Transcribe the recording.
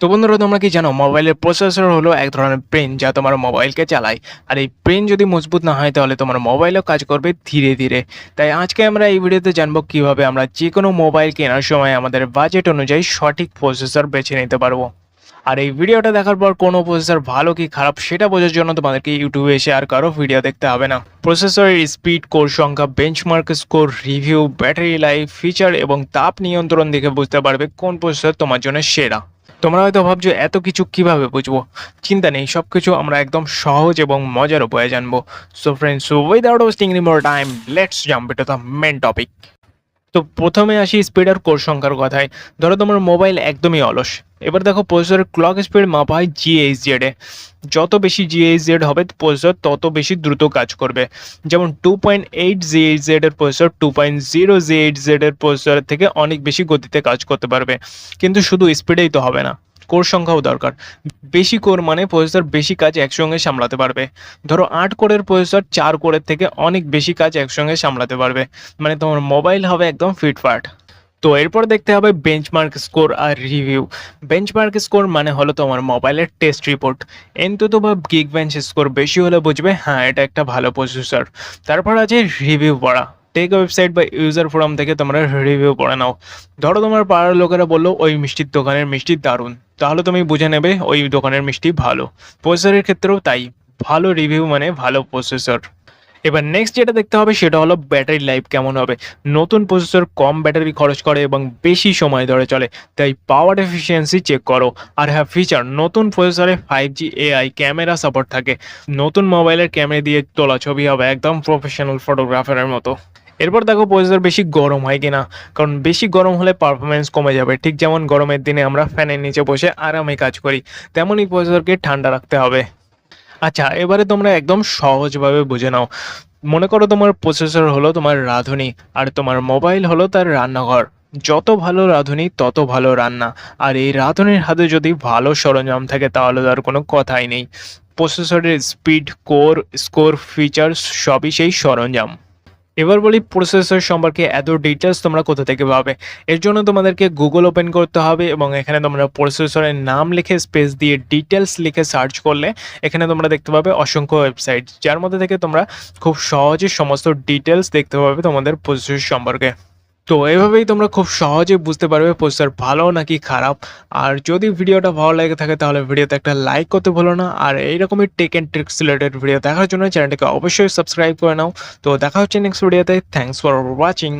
তো বন্ধুরা, তোমরা কি জানো মোবাইলের প্রসেসর হলো এক ধরনের ব্রেন যা তোমার মোবাইলকে চালায়। আর এই ব্রেন যদি মজবুত না হয়, তাহলে তোমার মোবাইলও কাজ করবে ধীরে ধীরে। তাই আজকে আমরা এই ভিডিওতে জানব কীভাবে আমরা যে কোনো মোবাইল কেনার সময় আমাদের বাজেট অনুযায়ী সঠিক প্রসেসর বেছে নিতে পারব। আর এই ভিডিওটা দেখার পর কোনো প্রসেসর ভালো কি খারাপ, সেটা বোঝার জন্য তোমাদেরকে ইউটিউবে এসে আর কারও ভিডিও দেখতে হবে না। প্রসেসরের স্পিড কোর সংখ্যা benchmark score review battery life feature এবং তাপ নিয়ন্ত্রণ দেখে বুঝতে পারবে কোন প্রসেসর তোমার জন্য সেরা। তোমরা হয়তো ভাবছ, এত কিছু কীভাবে বুঝব? চিন্তা নেই সব কিছু আমরা একদম সহজ এবং মজার উপায়ে জানব। So friends without wasting any more time let's jump it the main topic তো প্রথমে আসি স্পিড আর কোর সংখ্যার কথায়। ধরো তোমার মোবাইল একদমই অলস। এবার দেখো প্রসেসরের ক্লক স্পিড মাপা হয় জিএইচজেড এ। যত বেশি জিএইচজেড হবে প্রসেসর তত বেশি দ্রুত কাজ করবে। যেমন টু পয়েন্ট এইট জিএইচজেড এর processor two point zero GHz এর প্রসেসরের থেকে অনেক বেশি গতিতে কাজ করতে পারবে। কিন্তু শুধু স্পিডেই তো হবে না। কোর সংখ্যাও দরকার। বেশি কোর মানে প্রসেসর বেশি কাজ একসঙ্গে সামলাতে পারবে। ধরো আট কোরের প্রসেসর চার কোরের থেকে অনেক বেশি কাজ একসঙ্গে সামলাতে পারবে। মানে তোমার মোবাইল হবে একদম ফিটফাট তো এরপর দেখতে হবে বেঞ্চমার্ক স্কোর আর রিভিউ বেঞ্চমার্ক স্কোর মানে হলো তোমার মোবাইলের টেস্ট রিপোর্ট এনতুতো বা গিগ বেঞ্চ স্কোর বেশি হলে বুঝবে হ্যাঁ এটা একটা ভালো প্রসেসর তারপর আছে রিভিউ পড়া। টেক ওয়েবসাইট বা ইউজার ফোরাম থেকে তোমরা রিভিউ পড়ে নাও। ধরো তোমার পাড়ার লোকেরা বলল, ওই মিষ্টির দোকানের মিষ্টি দারুণ। তাহলে তুমি বুঝে নেবে ওই দোকানের মিষ্টি ভালো। প্রসেসরের ক্ষেত্রেও তাই, ভালো রিভিউ মানে ভালো প্রসেসর এবার নেক্সট যেটা দেখতে হবে সেটা হলো ব্যাটারি লাইফ কেমন হবে। নতুন প্রসেসর কম ব্যাটারি খরচ করে এবং বেশি সময় ধরে চলে। তাই পাওয়ার এফিসিয়েন্সি চেক করো। আর হ্যাঁ ফিচার নতুন প্রসেসরে five G AI camera support থাকে। নতুন মোবাইলের ক্যামেরা দিয়ে তোলা ছবি হবে একদম প্রফেশনাল ফটোগ্রাফারের মতো। এরপর দেখো প্রসেসর বেশি গরম হয় কিনা, কারণ বেশি গরম হলে পারফরমেন্স কমে যাবে। ঠিক যেমন গরমের দিনে আমরা ফ্যানের নিচে বসে আরামে কাজ করি, তেমনই প্রসেসরকে ঠান্ডা রাখতে হবে। আচ্ছা এবারে তোমরা একদম সহজভাবে বুঝে নাও। মনে করো তোমার প্রসেসর হলো তোমার রাঁধুনি, আর তোমার মোবাইল হলো তার রান্নাঘর। যত ভালো রাঁধুনি, তত ভালো রান্না। আর এই রাঁধুনির হাতে যদি ভালো সরঞ্জাম থাকে, তাহলে তার কোনো কথাই নেই। প্রসেসরের স্পিড কোর স্কোর ফিচার্স সবই সেই সরঞ্জাম। এবার বলি প্রসেসর সম্পর্কে এত ডিটেলস তোমরা কোথা থেকে পাবে। এর জন্য তোমাদেরকে গুগল ওপেন করতে হবে এবং এখানে তোমরা প্রসেসরের নাম লিখে স্পেস দিয়ে ডিটেলস লিখে সার্চ করলে এখানে তোমরা দেখতে পাবে অসংখ্য ওয়েবসাইট যার মধ্যে থেকে তোমরা খুব সহজে সমস্ত ডিটেলস দেখতে পাবে তোমাদের প্রসেসর সম্পর্কে। তো এভাবেই তোমরা খুব সহজে বুঝতে পারবে পোস্টার ভালো নাকি খারাপ। আর যদি ভিডিওটা ভালো লাগে থাকে তাহলে ভিডিওতে একটা লাইক করতে ভুলো না। আর এইরকমই tech and tricks related video দেখার জন্য চ্যানেলটাকে অবশ্যই সাবস্ক্রাইব করে নাও। তো দেখা হচ্ছে নেক্সট ভিডিওতে থ্যাংকস ফর ওয়াচিং